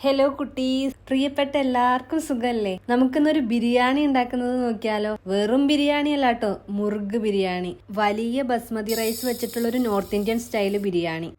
Hello കുട്ടീസ്. പ്രിയപ്പെട്ട എല്ലാവർക്കും സുഖല്ലേ? നമുക്കിന്നൊരു ബിരിയാണി ഉണ്ടാക്കുന്നത് നോക്കിയാലോ? വെറും ബിരിയാണി അല്ല കേട്ടോ മുറുഗ് ബിരിയാണി. വലിയ ബസ്മതി റൈസ് വെച്ചിട്ടുള്ള ഒരു നോർത്ത് ഇന്ത്യൻ സ്റ്റൈൽ ബിരിയാണി.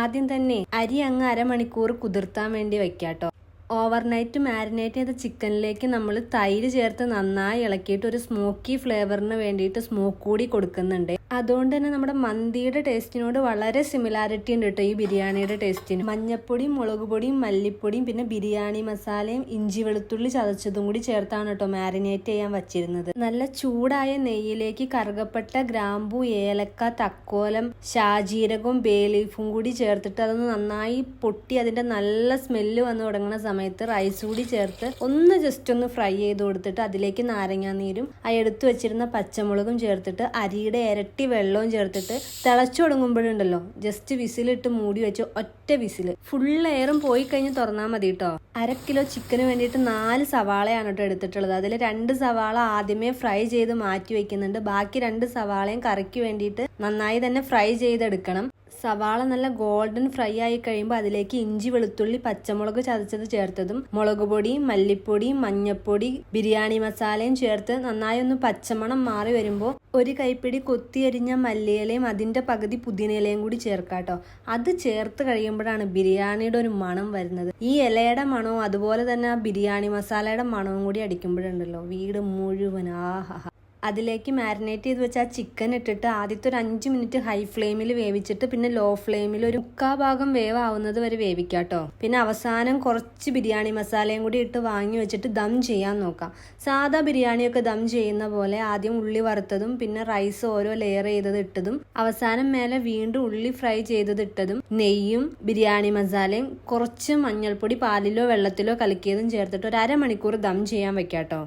ആദ്യം തന്നെ അരി അങ്ങ് അരമണിക്കൂർ കുതിർത്താൻ വേണ്ടി വെക്കാട്ടോ. ഓവർനൈറ്റ് മാരിനേറ്റ് ചെയ്ത ചിക്കനിലേക്ക് നമ്മൾ തൈര് ചേർത്ത് നന്നായി ഇളക്കിയിട്ട് ഒരു സ്മോക്കി ഫ്ലേവറിന് വേണ്ടിയിട്ട് സ്മോക്ക് കൂടി കൊടുക്കുന്നുണ്ട്. അതുകൊണ്ട് തന്നെ നമ്മുടെ മന്തിയുടെ ടേസ്റ്റിനോട് വളരെ സിമിലാരിറ്റി ഉണ്ട് കേട്ടോ ഈ ബിരിയാണിയുടെ ടേസ്റ്റിന് മഞ്ഞപ്പൊടിയും മുളക് പൊടിയും മല്ലിപ്പൊടിയും പിന്നെ ബിരിയാണി മസാലയും ഇഞ്ചി വെളുത്തുള്ളി ചതച്ചതും കൂടി ചേർത്താണ് കേട്ടോ മാരിനേറ്റ് ചെയ്യാൻ വച്ചിരുന്നത്. നല്ല ചൂടായ നെയ്യിലേക്ക് കറുകപ്പെട്ട ഗ്രാമ്പു ഏലക്ക തക്കോലം ഷാജീരകവും ബേലീഫും കൂടി ചേർത്തിട്ട് അതൊന്ന് നന്നായി പൊട്ടി അതിന്റെ നല്ല സ്മെല്ല് വന്ന് തുടങ്ങുന്ന സമയത്ത് റൈസ് കൂടി ചേർത്ത് ഒന്ന് ജസ്റ്റ് ഒന്ന് ഫ്രൈ ചെയ്ത് കൊടുത്തിട്ട് അതിലേക്ക് നാരങ്ങാനീരും ആ എടുത്തു വെച്ചിരുന്ന പച്ചമുളകും ചേർത്തിട്ട് അരിയുടെ ഇരട്ടി വെള്ളവും ചേർത്തിട്ട് തിളച്ചു തുടങ്ങുമ്പോഴുണ്ടല്ലോ ജസ്റ്റ് വിസിലിട്ട് മൂടി വെച്ച് ഒറ്റ വിസിൽ. ഫുൾ എയറും പോയി കഴിഞ്ഞ് തുറന്നാൽ മതി കേട്ടോ അര കിലോ ചിക്കന് വേണ്ടിയിട്ട് നാല് സവാളയാണ് കേട്ടോ എടുത്തിട്ടുള്ളത്. അതിൽ രണ്ട് സവാള ആദ്യമേ ഫ്രൈ ചെയ്ത് മാറ്റി വെക്കുന്നുണ്ട്. ബാക്കി രണ്ട് സവാളയും കറിക്ക് വേണ്ടിയിട്ട് നന്നായി തന്നെ ഫ്രൈ ചെയ്തെടുക്കണം. സവാള നല്ല ഗോൾഡൻ ഫ്രൈ ആയി കഴിയുമ്പോൾ അതിലേക്ക് ഇഞ്ചി വെളുത്തുള്ളി പച്ചമുളക് ചതച്ചത് ചേർത്തതും മുളക് പൊടി മല്ലിപ്പൊടി മഞ്ഞപ്പൊടി ബിരിയാണി മസാലയും ചേർത്ത് നന്നായി ഒന്ന് പച്ചമണം മാറി വരുമ്പോൾ ഒരു കൈപ്പിടി കൊത്തിയരിഞ്ഞ മല്ലിയിലയും അതിന്റെ പകുതി പുതിനയിലയും കൂടി ചേർക്കാട്ടോ. അത് ചേർത്ത് കഴിയുമ്പോഴാണ് ബിരിയാണിയുടെ ഒരു മണം വരുന്നത്. ഈ ഇലയുടെ മണവും അതുപോലെ തന്നെ ആ ബിരിയാണി മസാലയുടെ മണവും കൂടി അടിക്കുമ്പോഴുണ്ടല്ലോ വീട് മുഴുവൻ ആഹാ. അതിലേക്ക് മാരിനേറ്റ് ചെയ്ത് വെച്ച ആ ചിക്കൻ ഇട്ടിട്ട് ആദ്യത്തെ ഒരു അഞ്ച് മിനിറ്റ് ഹൈ ഫ്ലെയിമിൽ വേവിച്ചിട്ട് പിന്നെ ലോ ഫ്ലെയിമിൽ ഒരു മുക്കാ ഭാഗം വേവാവുന്നത് വരെ വേവിക്കാട്ടോ പിന്നെ അവസാനം കുറച്ച് ബിരിയാണി മസാലയും കൂടി ഇട്ട് വാങ്ങി വെച്ചിട്ട് ദം ചെയ്യാൻ നോക്കാം. സാധാ ബിരിയാണിയൊക്കെ ദം ചെയ്യുന്ന പോലെ ആദ്യം ഉള്ളി വറുത്തതും പിന്നെ റൈസ് ഓരോ ലെയർ ചെയ്തത് ഇട്ടതും അവസാനം മേലെ വീണ്ടും ഉള്ളി ഫ്രൈ ചെയ്തത് ഇട്ടതും നെയ്യും ബിരിയാണി മസാലയും കുറച്ച് മഞ്ഞൾപ്പൊടി പാലിലോ വെള്ളത്തിലോ കലക്കിയതും ചേർത്തിട്ട് ഒരു അരമണിക്കൂർ ദം ചെയ്യാൻ വെക്കാട്ടോ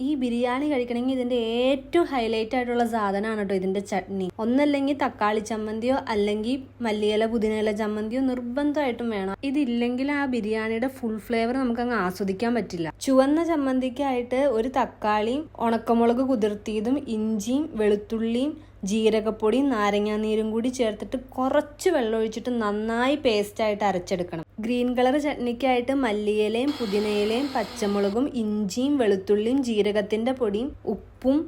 ഈ ബിരിയാണി കഴിക്കണമെങ്കിൽ ഇതിന്റെ ഏറ്റവും ഹൈലൈറ്റ് ആയിട്ടുള്ള സാധനമാണ് കേട്ടോ ഇതിന്റെ ചട്നി. ഒന്നല്ലെങ്കിൽ തക്കാളി ചമ്മന്തിയോ അല്ലെങ്കിൽ മല്ലിയില പുതിനയില ചമ്മന്തിയോ നിർബന്ധമായിട്ടും വേണം. ഇതില്ലെങ്കിൽ ആ ബിരിയാണിയുടെ ഫുൾ ഫ്ലേവർ നമുക്ക് അങ്ങ് ആസ്വദിക്കാൻ പറ്റില്ല. ചുവന്ന ചമ്മന്തിക്കായിട്ട് ഒരു തക്കാളിയും ഉണക്കമുളക് കുതിർത്തിയതും ഇഞ്ചിയും വെളുത്തുള്ളിയും ജീരകപ്പൊടിയും നാരങ്ങാനീരും കൂടി ചേർത്തിട്ട് കുറച്ച് വെള്ളം ഒഴിച്ചിട്ട് നന്നായി പേസ്റ്റായിട്ട് അരച്ചെടുക്കണം. ഗ്രീൻ കളർ ചട്നിക്കായിട്ട് മല്ലിയിലയും പുതിനയിലയും പച്ചമുളകും ഇഞ്ചിയും വെളുത്തുള്ളിയും ജീരകത്തിന്റെ പൊടിയും ഉപ്പും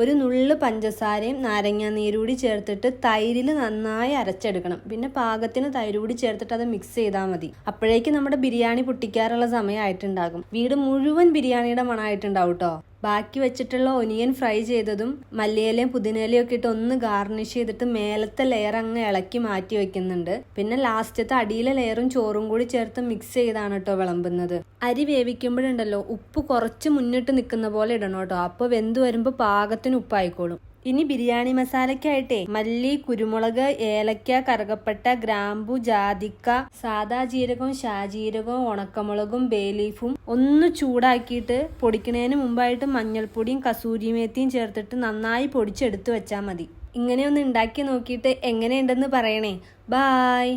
ഒരു നുള്ളു പഞ്ചസാരയും നാരങ്ങ നീരൂടി ചേർത്തിട്ട് തൈരിൽ നന്നായി അരച്ചെടുക്കണം. പിന്നെ പാകത്തിന് തൈര് കൂടി ചേർത്തിട്ട് അത് മിക്സ് ചെയ്താൽ മതി. അപ്പോഴേക്കും നമ്മുടെ ബിരിയാണി പൊട്ടിക്കാറുള്ള സമയമായിട്ടുണ്ടാകും. വീട് മുഴുവൻ ബിരിയാണിയുടെ മണമായിട്ടുണ്ടാവും കേട്ടോ ബാക്കി വെച്ചിട്ടുള്ള ഒനിയൻ ഫ്രൈ ചെയ്തതും മല്ലിയിലയും പുതിനയിലയും ഒക്കെ ഇട്ട് ഒന്ന് ഗാർണിഷ് ചെയ്തിട്ട് മേലത്തെ ലെയർ അങ്ങ് ഇളക്കി മാറ്റി വെക്കുന്നുണ്ട്. പിന്നെ ലാസ്റ്റത്തെ അടിയിലെ ലെയറും ചോറും കൂടി ചേർത്ത് മിക്സ് ചെയ്താണ് കേട്ടോ വിളമ്പുന്നത്. അരി വേവിക്കുമ്പോഴുണ്ടല്ലോ ഉപ്പ് കുറച്ച് മുന്നിട്ട് നിൽക്കുന്ന പോലെ ഇടണം കേട്ടോ അപ്പോൾ വെന്ത് വരുമ്പോൾ പാകത്തിന് ഉപ്പായിക്കോളും. ഇനി ബിരിയാണി മസാലയ്ക്കായിട്ടേ മല്ലി കുരുമുളക് ഏലക്ക കറുകപ്പട്ട ഗ്രാമ്പു ജാതിക്ക സാദാ ജീരകവും ഷാജീരകവും ഉണക്കമുളകും ബേലീഫും ഒന്ന് ചൂടാക്കിയിട്ട് പൊടിക്കുന്നതിന് മുമ്പായിട്ട് മഞ്ഞൾപ്പൊടിയും കസൂരിമേത്തിയും ചേർത്തിട്ട് നന്നായി പൊടിച്ചെടുത്ത് വെച്ചാൽ മതി. ഇങ്ങനെ ഒന്ന് ഉണ്ടാക്കി നോക്കിയിട്ട് എങ്ങനെയുണ്ടെന്ന് പറയണേ. ബായ്!